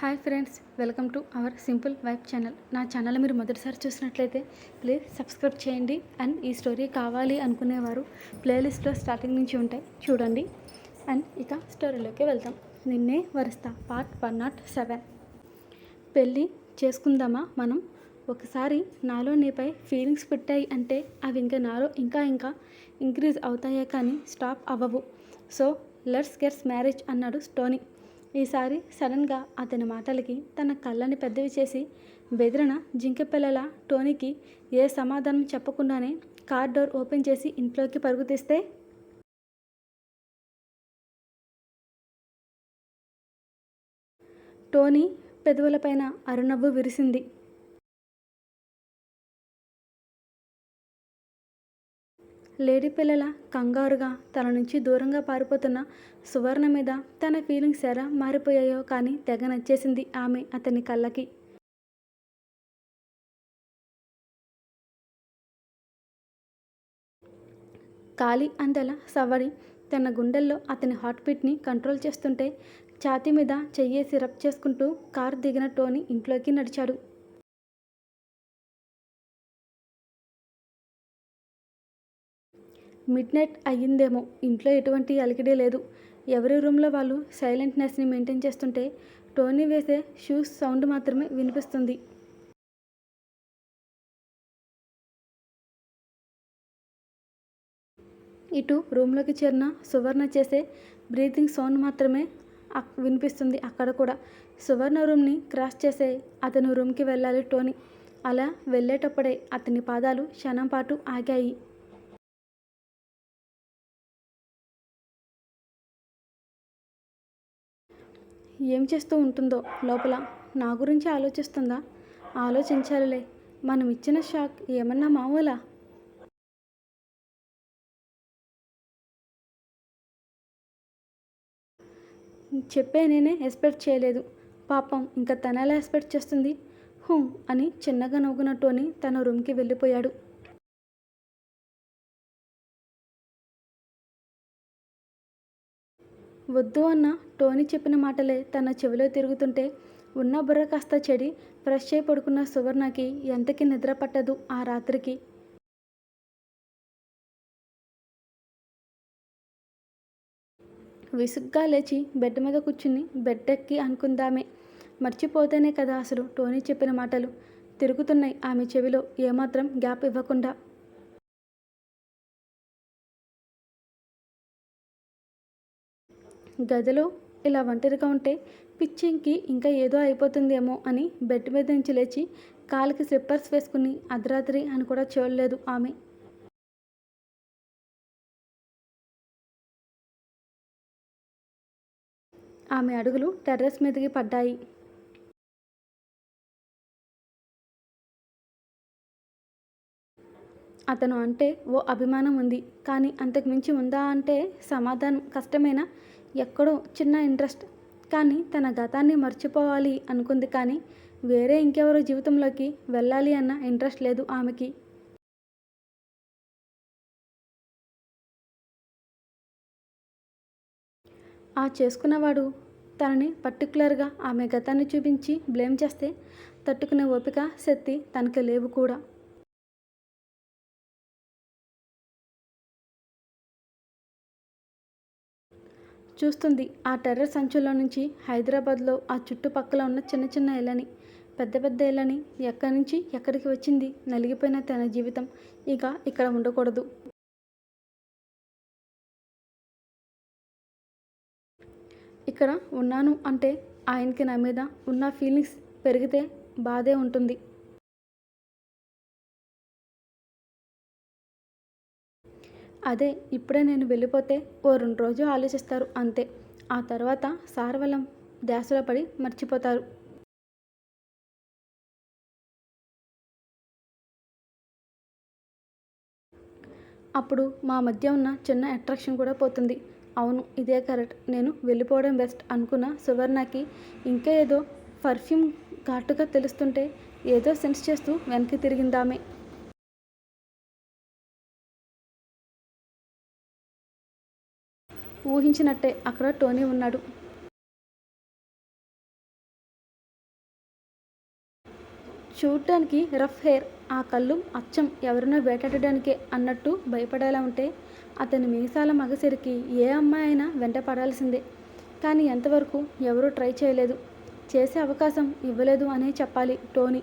Hi friends welcome to our simple vibe channel. నా channel మీరు మొదటిసారి చూసినట్లయితే ప్లీజ్ సబ్స్క్రైబ్ చేయండి. అండ్ ఈ స్టోరీ కావాలి అనుకునేవారు ప్లేలిస్ట్లో స్టార్టింగ్ నుంచి ఉంటాయి. చూడండి. అండ్ ఇక స్టోరీలోకి వెళ్తాం నిన్నే వరుస్తా పార్ట్ వన్ నాట్ సెవెన్ పెళ్ళి చేసుకుందామా మనం? ఒకసారి నాలో నీపై ఫీలింగ్స్ పెట్టాయి అంటే అవి ఇంకా నాలో ఇంకా ఇంకా ఇంక్రీజ్ అవుతాయే కానీ స్టాప్ అవ్వవు. సో లెట్స్ గెట్స్ మ్యారేజ్ అన్నాడు స్టోనీ ఈసారి సడన్గా అతని మాటలకి తన కళ్ళని పెద్దవి చేసి బెదిరిన జింకపిల్లల టోనీకి ఏ సమాధానం చెప్పకుండానే కార్ డోర్ ఓపెన్ చేసి ఇంట్లోకి పరుగు తీస్తే? టోనీ పెదవులపైన అరునవ్వు విరిసింది. లేడీ పిల్లల కంగారుగా తన నుంచి దూరంగా పారిపోతున్న సువర్ణ మీద తన ఫీలింగ్స్ ఎలా మారిపోయాయో కానీ తెగ నచ్చేసింది ఆమె అతని కళ్ళకి. కాలి అందల సవడి తన గుండెల్లో అతని హార్ట్ బీట్ని కంట్రోల్ చేస్తుంటే ఛాతీ మీద చెయ్యేసి రబ్ చేసుకుంటూ కారు దిగిన టోనీ ఇంట్లోకి నడిచాడు. మిడ్ నైట్ అయ్యిందేమో. ఇంట్లో ఎటువంటి అలికిడే లేదు. ఎవరి రూమ్లో వాళ్ళు సైలెంట్నెస్ని మెయింటైన్ చేస్తుంటే టోనీ వేసే షూస్ సౌండ్ మాత్రమే వినిపిస్తుంది. ఇటు రూమ్లోకి చేరిన సువర్ణ చేసే బ్రీతింగ్ సౌండ్ మాత్రమే వినిపిస్తుంది అక్కడ కూడా. సువర్ణ రూమ్ని క్రాస్ చేసే అతను రూమ్కి వెళ్ళాలి టోనీ. అలా వెళ్ళేటప్పుడే అతని పాదాలు క్షణం పాటు ఆగాయి. ఏం చేస్తూ ఉంటుందో లోపల నా గురించి ఆలోచిస్తుందా? ఆలోచించాలిలే. మనం ఇచ్చిన షాక్ ఏమన్నా మామూలా చెప్పే నేనే ఎక్స్పెక్ట్ చేయలేదు. పాపం ఇంకా తన ఎలా ఎక్స్పెక్ట్ చేస్తుంది? హూ అని చిన్నగా నవ్వుకున్నట్టు అని తన రూమ్కి వెళ్ళిపోయాడు. వద్దు అన్న టోనీ చెప్పిన మాటలే తన చెవిలో తిరుగుతుంటే ఉన్న బుర్ర కాస్త చెడి ఫ్రెష్ అయి పడుకున్న సువర్ణకి ఎంతకి నిద్ర పట్టదు ఆ రాత్రికి. విసుగ్గా లేచి బెడ్ మీద కూర్చుని బెడ్ ఎక్కి అనుకుందామే. మర్చిపోతేనే కదా అసలు టోనీ చెప్పిన మాటలు. తిరుగుతున్నాయి ఆమె చెవిలో ఏమాత్రం గ్యాప్ ఇవ్వకుండా. గదిలో ఇలా ఒంటరిగా ఉంటే పిచ్చింగ్కి ఇంకా ఏదో అయిపోతుందేమో అని బెడ్ మీద నుంచి లేచి కాలికి స్లిప్పర్స్ వేసుకుని అర్ధరాత్రి అని కూడా చూడలేదు ఆమె. ఆమె అడుగులు టెర్రస్ మీదకి పడ్డాయి. అతను అంటే ఓ అభిమానం ఉంది. కానీ అంతకు మించి ఉందా అంటే సమాధానం కష్టమేనా? ఎక్కడో చిన్న ఇంట్రెస్ట్. కానీ తన గతాన్ని మర్చిపోవాలి అనుకుంది కానీ వేరే ఇంకెవరో జీవితంలోకి వెళ్ళాలి అన్న ఇంట్రెస్ట్ లేదు ఆమెకి. ఆ చేసుకున్నవాడు తనని పర్టికులర్గా ఆమె గతాన్ని చూపించి బ్లేమ్ చేస్తే తట్టుకునే ఓపిక శక్తి తనకి లేవు కూడా. చూస్తుంది. ఆ టెర్రర్ సంచుల్లో నుంచి హైదరాబాద్లో ఆ చుట్టుపక్కల ఉన్న చిన్న చిన్న ఇళ్ళని పెద్ద పెద్ద ఇళ్ళని ఎక్కడి నుంచి ఎక్కడికి వచ్చింది నలిగిపోయిన తన జీవితం ఇక ఇక్కడ ఉండకూడదు. ఇక్కడ ఉన్నాను అంటే ఆయనకి నా మీద ఉన్న ఫీలింగ్స్ పెరిగితే బాధే ఉంటుంది. అదే ఇప్పుడే నేను వెళ్ళిపోతే ఓ రెండు రోజులు ఆలోచిస్తారు అంతే. ఆ తర్వాత సారవలం ధ్యాసలో పడి మర్చిపోతారు. అప్పుడు మా మధ్య ఉన్న చిన్న అట్రాక్షన్ కూడా పోతుంది. అవును ఇదే కరెక్ట్. నేను వెళ్ళిపోవడం బెస్ట్ అనుకున్న సువర్ణకి ఇంకా ఏదో పర్ఫ్యూమ్ ఘాటుగా తెలుస్తుంటే ఏదో సెన్స్ చేస్తూ వెనక్కి తిరిగిందామే. ఊహించినట్టే అక్కడ టోనీ ఉన్నాడు. చూడటానికి రఫ్ హెయిర్ ఆ కళ్ళు అచ్చం ఎవరినో వేటాడడానికే అన్నట్టు భయపడేలా ఉంటే అతని మీసాల మగసిరికి ఏ అమ్మాయి అయినా వెంట పడాల్సిందే. కానీ ఎంతవరకు ఎవరూ ట్రై చేయలేదు. చేసే అవకాశం ఇవ్వలేదు అనే చెప్పాలి టోనీ.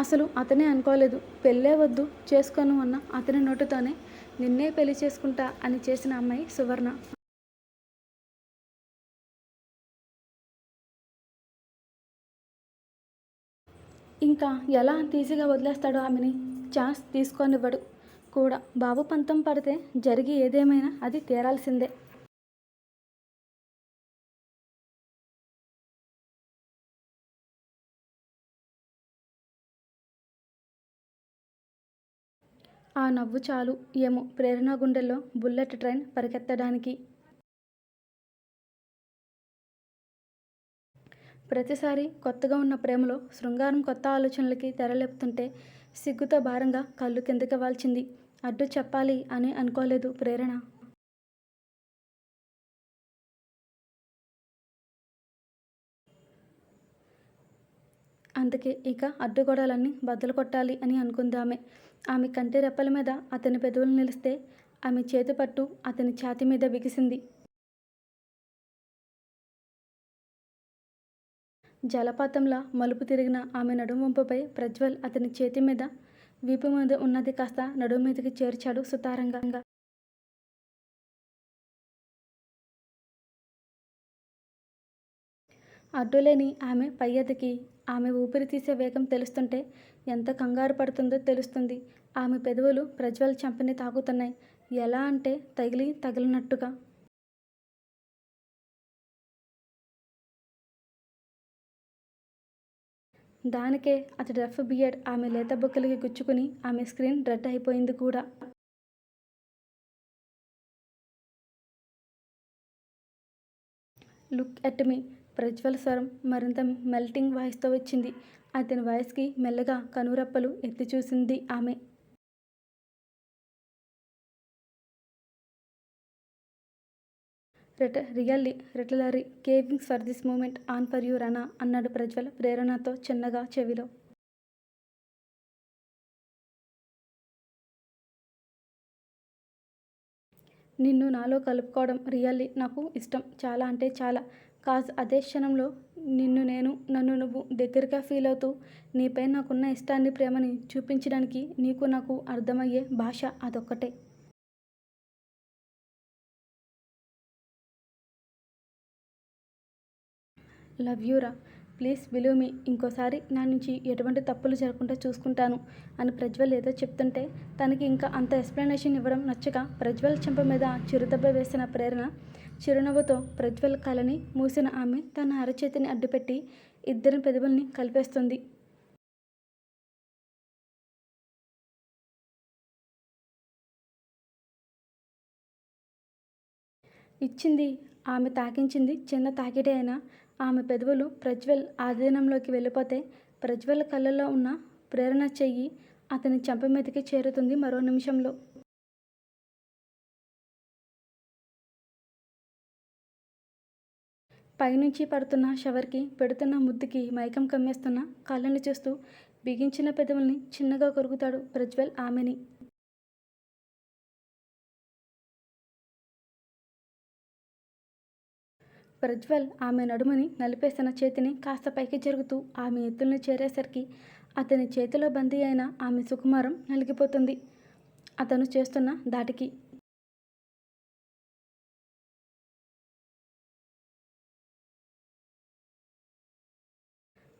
అసలు అతనే అనుకోలేదు. పెళ్ళే వద్దు చేసుకోను అన్న అతని నోటితోనే నిన్నే పెళ్ళి చేసుకుంటా అని చేసిన అమ్మాయి సువర్ణ. ఇంకా ఎలా తీసిగా వదిలేస్తాడు వదిలేస్తాడో ఆమెని ఛాన్స్ తీసుకొనివ్వడు కూడా. బాబు పంతం పడితే జరిగి ఏదేమైనా అది తీరాల్సిందే. ఆ నవ్వు చాలు. ఏమో ప్రేరణ గుండెల్లో బుల్లెట్ ట్రైన్ పరిగెత్తడానికి. ప్రతిసారి కొత్తగా ఉన్న ప్రేమలో శృంగారం కొత్త ఆలోచనలకి తెరలేపుతుంటే సిగ్గుతో భారంగా కళ్ళు కిందకి వాల్చింది. అడ్డు చెప్పాలి అని అనుకోలేదు ప్రేరణ. అందుకే ఇక అడ్డుగోడలన్నీ బద్దలు కొట్టాలి అని అనుకుందామే. ఆమె కంటి రెప్పల మీద అతని పెదవులు నిలిస్తే ఆమె చేతి పట్టు అతని ఛాతి మీద బిగిసింది. జలపాతంలా మలుపు తిరిగిన ఆమె నడుము వంపుపై ప్రజ్వల్ అతని చేతి మీద వీపు మీద ఉన్నది కాస్త నడుము మీదకి చేర్చాడు సుతారంగా. అడ్డులేని ఆమె పై ఎదకి. ఆమె ఊపిరి తీసే వేగం తెలుస్తుంటే ఎంత కంగారు పడుతుందో తెలుస్తుంది. ఆమె పెదవులు ప్రజ్వల్ చంపని తాకుతున్నాయి. ఎలా అంటే తగిలి తగిలినట్టుగా. దానికే అతడి రఫ్ బియర్డ్ ఆమె లేత బొక్కలకి గుచ్చుకుని ఆమె స్క్రీన్ రెడ్ అయిపోయింది కూడా. Look at me. ప్రజ్వల్ స్వరం మరింత మెల్టింగ్ వాయిస్తో వచ్చింది. అతని వాయిస్కి మెల్లగా కనురెప్పలు ఎత్తి చూసింది ఆమె. రిట really literally cravings for this moment on for you రనా అన్నాడు ప్రజ్వల్ ప్రేరణతో చిన్నగా చెవిలో. నిన్ను నాలో కలుపుకోవడం రియల్లీ నాకు ఇష్టం. చాలా అంటే చాలా. కాజ్ అదే క్షణంలో నిన్ను నేను నన్ను నువ్వు దగ్గరగా ఫీల్ అవుతూ నీపై నాకున్న ఇష్టాన్ని ప్రేమని చూపించడానికి నీకు నాకు అర్థమయ్యే భాష అదొక్కటే. లవ్ యూరా? Please believe me. ఇంకోసారి నా నుంచి ఎటువంటి తప్పులు జరగకుండా చూసుకుంటాను అని ప్రజ్వల్ ఏదో చెప్తుంటే తనకి ఇంకా అంత ఎక్స్ప్లెనేషన్ ఇవ్వడం నచ్చక ప్రజ్వల్ చెంప మీద చిరుదెబ్బ వేసిన ప్రేరణ చిరునవ్వుతో ప్రజ్వల్ కళని మూసిన ఆమె తన అరచేతిని అడ్డుపెట్టి ఇద్దరి పెదవుల్ని కలిపేస్తుంది. ఇచ్చింది ఆమె తాకించింది చిన్న తాకిడే అయినా ఆమె పెదవులు ప్రజ్వల్ ఆధీనంలోకి వెళ్ళిపోతే ప్రజ్వల్ కళ్ళల్లో ఉన్న ప్రేరణ చెయ్యి అతని చెంప మీదకి చేరుతుంది మరో నిమిషంలో. పైనుంచి పడుతున్న షవర్కి పెడుతున్న ముద్దుకి మైకం కమ్మేస్తున్న కళ్ళని చూస్తూ బిగించిన పెదవుల్ని చిన్నగా కొరుకుతాడు ప్రజ్వల్ ఆమెని. ప్రజ్వల్ ఆమె నడుమని నలిపేసిన చేతిని కాస్త పైకి జరుగుతూ ఆమె ఎత్తుల్ని చేరేసరికి అతని చేతిలో బందీ అయిన ఆమె సుకుమారం నలిగిపోతుంది. అతను చేస్తున్న దాటికి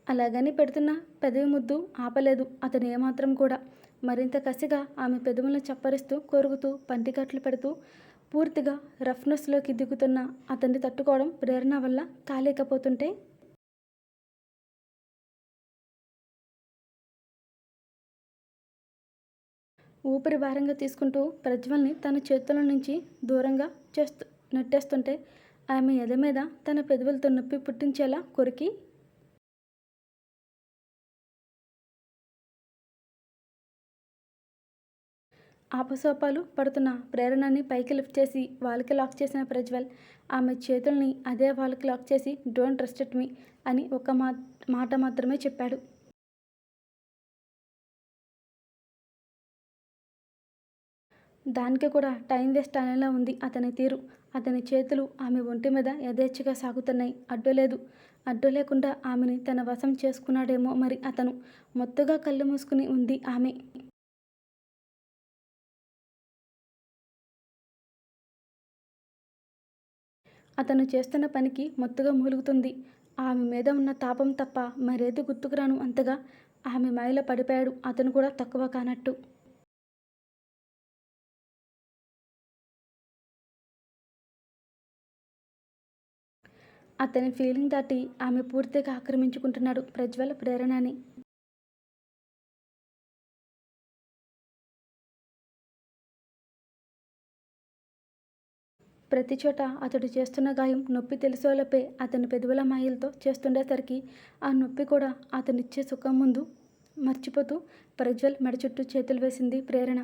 అలాగని పెడుతున్న పెదవి ముద్దు ఆపలేదు అతను ఏమాత్రం కూడా. మరింత కసిగా ఆమె పెదవులను చప్పరిస్తూ కొరుకుతూ పంటికట్లు పెడుతూ పూర్తిగా రఫ్నెస్లోకి దిగుతున్న అతన్ని తట్టుకోవడం ప్రేరణ వల్ల కాలేకపోతుంటే ఊపిరి భారంగా తీసుకుంటూ ప్రజ్వల్ని తన చేతుల నుంచి దూరంగా చేస్తూ నెట్టేస్తుంటే ఆమె ఎద మీద తన పెదవులతో నొప్పి పుట్టించేలా కొరికి ఆపసోపాలు పడుతున్న ప్రేరణని పైకి లిఫ్ట్ చేసి వాళ్ళకి లాక్ చేసిన ప్రజ్వల్ ఆమె చేతుల్ని అదే వాళ్ళకి లాక్ చేసి డోంట్ ట్రస్ట్ మీ అని ఒక మా మాట మాత్రమే చెప్పాడు. దానికి కూడా టైం వేస్ట్ అనేలా ఉంది అతని తీరు. అతని చేతులు ఆమె ఒంటి మీద యథేచ్ఛగా సాగుతున్నాయి. అడ్డు లేదు. అడ్డు లేకుండా ఆమెని తన వశం చేసుకున్నాడేమో మరి అతను. మొత్తుగా కళ్ళు మూసుకుని ఉంది ఆమె. అతను చేస్తున్న పనికి మొత్తుగా మూలుగుతుంది. ఆమె మీద ఉన్న తాపం తప్ప మరేది గుర్తుకురాను అంతగా ఆమె మాయలో పడిపోయాడు. అతను కూడా తక్కువ కానట్టు. అతని ఫీలింగ్ దాటి ఆమె పూర్తిగా ఆక్రమించుకుంటున్నాడు ప్రజ్వల ప్రేరణని. ప్రతి చోట అతడు చేస్తున్న గాయం నొప్పి తెలిసేలోపే అతని పెదవుల మాయలతో చేస్తుండేసరికి ఆ నొప్పి కూడా అతనిచ్చే సుఖం ముందు మర్చిపోతూ ప్రజ్వల్ మెడ చుట్టూ చేతులు వేసింది ప్రేరణ.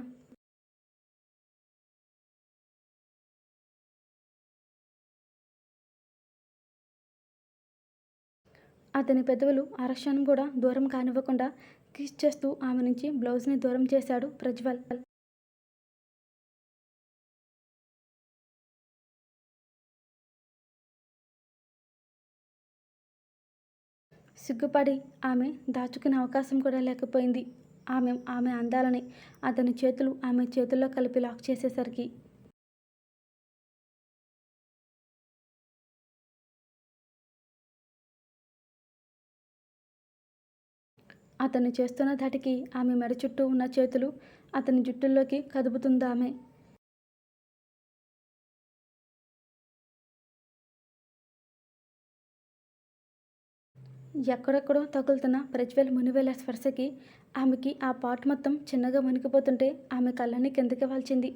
అతని పెదవులు అరక్షణం కూడా దూరం కానివ్వకుండా కిస్ చేస్తూ ఆమె నుంచి బ్లౌజ్ని దూరం చేశాడు ప్రజ్వల్. సిగ్గుపడి ఆమె దాచుకునే అవకాశం కూడా లేకపోయింది. ఆమె ఆమె అందాలని అతని చేతులు ఆమె చేతుల్లో కలిపి లాక్ చేసేసరికి అతను చేస్తున్న ధాటికి ఆమె మెడ చుట్టూ ఉన్న చేతులు అతని జుట్టుల్లోకి కదుపుతుందామె ఎక్కడెక్కడో తగులుతున్న ప్రజ్వల్ మునివేల స్పర్శకి ఆమెకి ఆ పాట మొత్తం చిన్నగా మునిగిపోతుంటే ఆమె కళ్ళని కిందకి వాల్చింది.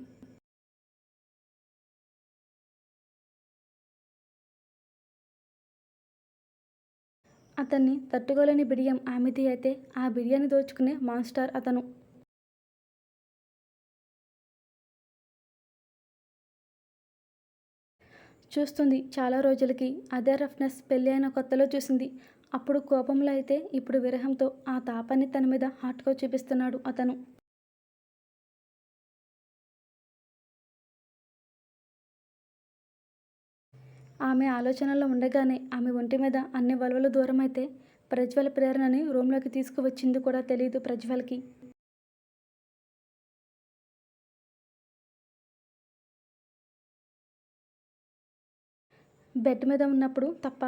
అతన్ని తట్టుకోలేని బిడియం ఆమెది అయితే ఆ బిడియాన్ని దోచుకునే మాన్స్టర్ అతను. చూస్తుంది చాలా రోజులకి అదే రఫ్నెస్ పెళ్ళి అయిన కొత్తలో చూసింది. అప్పుడు కోపంలో అయితే ఇప్పుడు విరహంతో ఆ తాపాన్ని తన మీద హాట్గా చూపిస్తున్నాడు అతను. ఆమె ఆలోచనలో ఉండగానే ఆమె ఒంటి మీద అన్ని వలవలు దూరం అయితే ప్రజ్వల ప్రేరణని రూమ్లోకి తీసుకువచ్చింది కూడా తెలియదు ప్రజ్వల్కి. బెడ్ మీద ఉన్నప్పుడు తప్ప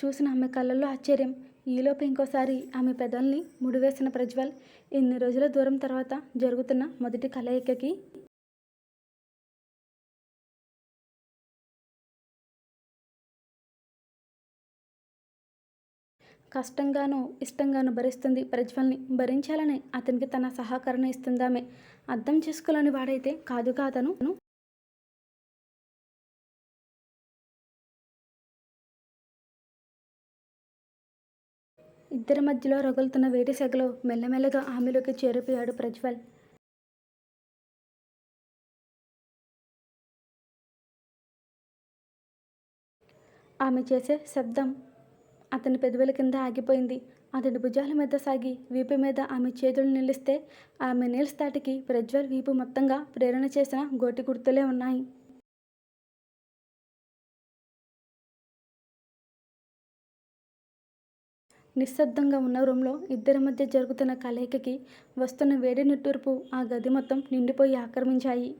చూసిన ఆమె కళ్ళల్లో ఆశ్చర్యం. ఈలోపు ఇంకోసారి ఆమె పెదల్ని ముడివేసిన ప్రజ్వల్ ఇన్ని రోజుల దూరం తర్వాత జరుగుతున్న మొదటి కలయికకి కష్టంగానూ ఇష్టంగానూ భరిస్తుంది ప్రజ్వల్ని. భరించాలని అతనికి తన సహకరణ ఇస్తుందామే. అర్థం చేసుకోలేని వాడైతే కాదుగా అతను. ఇద్దరి మధ్యలో రగులుతున్న వేడి సెగలో మెల్లమెల్లగా ఆమెలోకి చేరిపోయాడు ప్రజ్వల్. ఆమె చేసే శబ్దం అతని పెదవుల కింద ఆగిపోయింది. అతని భుజాల మీద సాగి వీపు మీద ఆమె చేతులు నిలిస్తే ఆమె నీల్స్తాటికి ప్రజ్వల్ వీపు మొత్తంగా ప్రేరణ చేసిన గోటి గుర్తులే ఉన్నాయి. నిశ్శబ్దంగా ఉన్న రూమ్లో ఇద్దరి మధ్య జరుగుతున్న కలయికకి వస్తున్న వేడి నిట్టూర్పు ఆ గది మొత్తం నిండిపోయి ఆక్రమించాయి.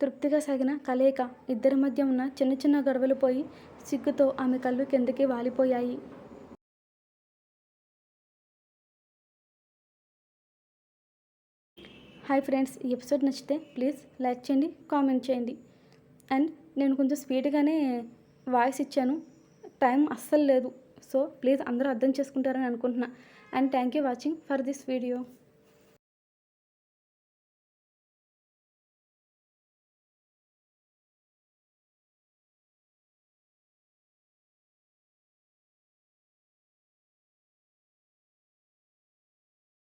తృప్తిగా సాగిన కలయిక ఇద్దరి మధ్య ఉన్న చిన్న చిన్న గొడవలు పోయి సిగ్గుతో ఆమె కళ్ళు కిందకి వాలిపోయాయి. హాయ్ ఫ్రెండ్స్ ఈ ఎపిసోడ్ నచ్చితే ప్లీజ్ లైక్ చేయండి కామెంట్ చేయండి. అండ్ నేను కొంచెం స్పీడ్గానే వాయిస్ ఇచ్చాను టైం అస్సలు లేదు. సో ప్లీజ్ అందరూ అర్థం చేసుకుంటారని అనుకుంటున్నా. And thank you watching for this video.